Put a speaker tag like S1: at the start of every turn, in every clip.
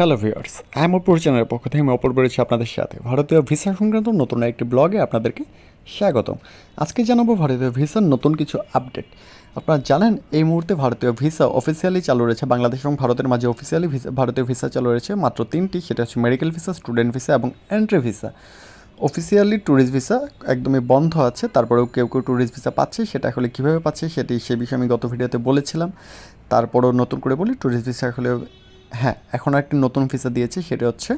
S1: Hello viewers I অপর চ্যানেলের পক্ষ থেকে আমি অপর রয়েছি আপনাদের সাথে। ভারতীয় ভিসা সংক্রান্ত নতুন একটি ব্লগে আপনাদেরকে স্বাগতম। আজকে জানাব ভারতীয় ভিসার নতুন কিছু আপডেট আপনারা জানেন, এই মুহূর্তে ভারতীয় ভিসা অফিসিয়ালি চালু রয়েছে বাংলাদেশ এবং ভারতের মাঝে অফিসিয়ালি ভিসা ভারতীয় ভিসা চালু রয়েছে মাত্র তিনটি, সেটা হচ্ছে মেডিকেল ভিসা স্টুডেন্ট ভিসা এবং entry visa officially tourist visa একদমই বন্ধ আছে, তারপরেও কেউ কেউ ট্যুরিস্ট ভিসা পাচ্ছে, সেটা আসলে কীভাবে পাচ্ছে সেটি সে বিষয়ে আমি গত ভিডিওতে বলেছিলাম। তারপরও নতুন করে বলি ট্যুরিস্ট ভিসা আসলে হ্যাঁ এখন একটি নতুন ভিসা দিয়েছে, সেটা হচ্ছে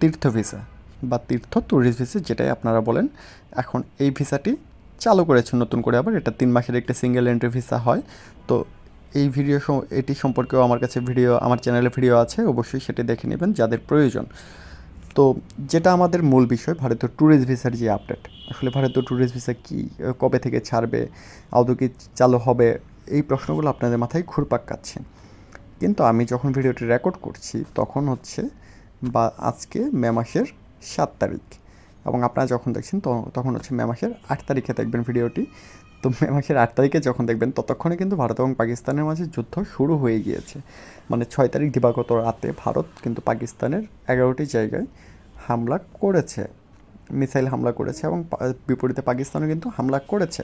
S1: তীর্থ ভিসা বা তীর্থ ট্যুরিস্ট ভিসা যেটাই আপনারা বলেন। এখন এই ভিসাটি চালু করেছে নতুন করে আবার, এটা তিন মাসের একটা সিঙ্গেল এন্ট্রি ভিসা হয়। তো এই ভিডিও এটি সম্পর্কেও আমার কাছে ভিডিও আমার চ্যানেলে ভিডিও আছে, অবশ্যই সেটি দেখে নেবেন যাদের প্রয়োজন। তো যেটা আমাদের মূল বিষয়, ভারতীয় ট্যুরিস্ট ভিসার যে আপডেট আসলে ভারতীয় ট্যুরিস্ট ভিসা কী কবে থেকে ছাড়বে, আদৌ কি চালু হবে, এই প্রশ্নগুলো আপনাদের মাথায় ঘুরপাক কাচ্ছে কিন্তু আমি যখন ভিডিওটি রেকর্ড করছি, তখন হচ্ছে বা আজকে মে মাসের সাত তারিখ। এবং আপনারা যখন দেখছেন তখন হচ্ছে মে মাসের আট তারিখে দেখবেন ভিডিওটি। তো মে মাসের আট তারিখে যখন দেখবেন, ততক্ষণে কিন্তু ভারত এবং পাকিস্তানের মাঝে যুদ্ধ শুরু হয়ে গিয়েছে। মানে ছয় তারিখ দিবাগত রাতে ভারত কিন্তু পাকিস্তানের এগারোটি জায়গায় হামলা করেছে। মিসাইল হামলা করেছে এবং বিপরীতে পাকিস্তানও কিন্তু হামলা করেছে।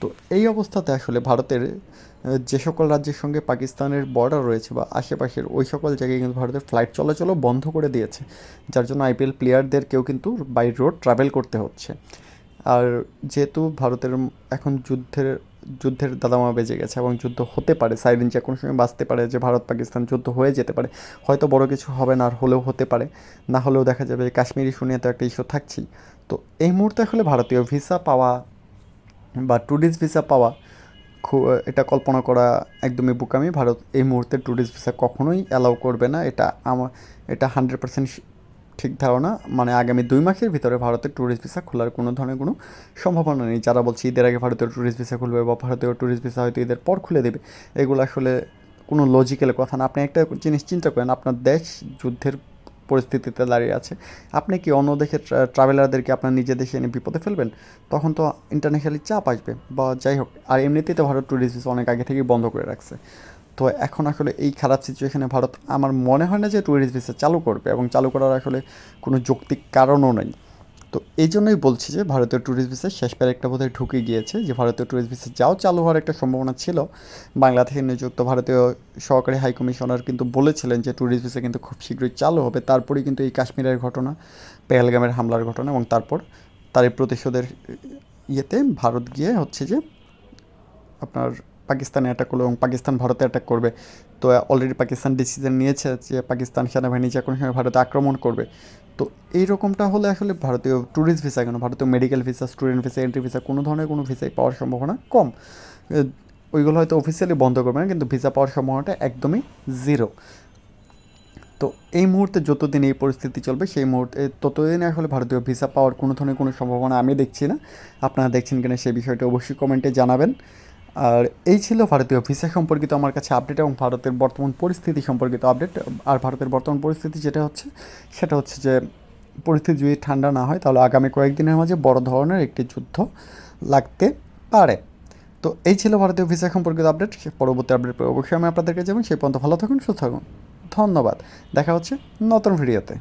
S1: তো এই অবস্থাতে আসলে ভারতের যে সকল রাজ্যের সঙ্গে পাকিস্তানের বর্ডার রয়েছে বা আশেপাশের ওই সকল জায়গায় কিন্তু ভারতের ফ্লাইট চলাচলও বন্ধ করে দিয়েছে, যার জন্য আইপিএল প্লেয়ারদেরকেও কিন্তু বাই রোড ট্রাভেল করতে হচ্ছে। আর যেহেতু ভারতের এখন যুদ্ধের যুদ্ধের দাদামা বেজে গেছে এবং যুদ্ধ হতে পারে সাইরেন যে কোনো সময় বাঁচতে পারে, যে ভারত পাকিস্তান যুদ্ধ হয়ে যেতে পারে, হয়তো বড় কিছু হবে না আর হলেও হতে পারে, না হলেও দেখা যাবে কাশ্মীরি শুনিয়ে তো একটা ইস্যু থাকছেই। তো এই মুহূর্তে আসলে ভারতীয় ভিসা পাওয়া বা ট্যুরিস্ট ভিসা পাওয়া খুব এটা কল্পনা করা একদমই বোকামি। ভারত এই মুহূর্তে ট্যুরিস্ট ভিসা কখনোই অ্যালাউ করবে না। এটা আমার এটা হান্ড্রেড পার্সেন্ট ঠিক ধারণা। মানে আগামী দুই মাসের ভিতরে ভারতের ট্যুরিস্ট ভিসা খোলার কোনো ধরনের কোনো সম্ভাবনা নেই। যারা বলছে ঈদের আগে ভারতীয় ট্যুরিস্ট ভিসা খুলবে বা ভারতীয় ট্যুরিস্ট ভিসা হয়তো ঈদের পর খুলে দেবে, এগুলো আসলে কোনো লজিক্যাল কথা না। আপনি একটা জিনিস চিন্তা করেন, আপনার দেশ যুদ্ধের পরিস্থিতিতে দাঁড়িয়ে আছে। আপনি কি অন্য দেশের ট্রাভেলারদেরকে আপনার নিজের দেশে এনে বিপদে ফেলবেন? তখন তো ইন্টারন্যাশনালি চাপ আসবে বা যাই হোক, আর এমনিতেই তো ভারত ট্যুরিস্ট অনেক আগে থেকেই বন্ধ করে রাখছে। তো এখন আসলে এই খারাপ সিচুয়েশনে ভারত, আমার মনে হয় না যে ট্যুরিস্ট ভিসা চালু করবে এবং চালু করার আসলে কোনো যৌক্তিক কারণও নেই। তো এই জন্যই বলছি যে ভারতীয় ট্যুরিস্ট ভিসা শেষ প্যার একটা বোধহয় ঢুকে গিয়েছে যে ভারতীয় ট্যুরিস্ট ভিসা যাও চালু হওয়ার একটা সম্ভাবনা ছিল। বাংলা থেকে নিযুক্ত ভারতীয় সহকারী হাই কমিশনার কিন্তু বলেছিলেন যে ট্যুরিস্ট ভিসা কিন্তু খুব শীঘ্রই চালু হবে। তারপরেই কিন্তু এই কাশ্মীরের ঘটনা, পেহেলগামের হামলার ঘটনা এবং তারপর তার এই প্রতিশোধের ইয়েতে ভারত গিয়ে হচ্ছে যে আপনার পাকিস্তানে অ্যাটাক করল এবং পাকিস্তান ভারতে অ্যাটাক করবে। তো অলরেডি পাকিস্তান ডিসিশন নিয়েছে যে পাকিস্তান সেনাবাহিনী যে কোনো সময় ভারতে আক্রমণ করবে। তো এই রকমটা হলে আসলে ভারতীয় ট্যুরিস্ট ভিসা কেন? ভারতীয় medical visa student visa entry visa কোনো ধরনের কোনো ভিসাই পাওয়ার সম্ভাবনা কম। ওইগুলো হয়তো অফিসিয়ালি বন্ধ করবে না, কিন্তু ভিসা পাওয়ার সম্ভাবনাটা একদমই জিরো তো এই মুহূর্তে যতদিন এই পরিস্থিতি চলবে, সেই মুহূর্তে ততদিন আসলে ভারতীয় ভিসা পাওয়ার কোনো ধরনের কোনো সম্ভাবনা আমি দেখছি না। আপনারা দেখছেন কিনা সেই বিষয়টা অবশ্যই কমেন্টে জানাবেন। আর এই ছিল ভারতীয় ভিসা সম্পর্কিত আমার কাছে আপডেট এবং ভারতের বর্তমান পরিস্থিতি সম্পর্কিত আপডেট আর ভারতের বর্তমান পরিস্থিতি যেটা হচ্ছে, সেটা হচ্ছে যে পরিস্থিতি যদি ঠান্ডা না হয়, তাহলে আগামী কয়েকদিনের মাঝে বড় ধরনের একটি যুদ্ধ লাগতে পারে। তো এই ছিল ভারতীয় ভিসা সম্পর্কিত আপডেট পরবর্তী আপডেট অবশ্যই আমি আপনাদেরকে যাবেন সেই পর্যন্ত ভালো থাকুন, সুস্থ থাকুন। ধন্যবাদ। দেখা হচ্ছে নতুন ভিডিওতে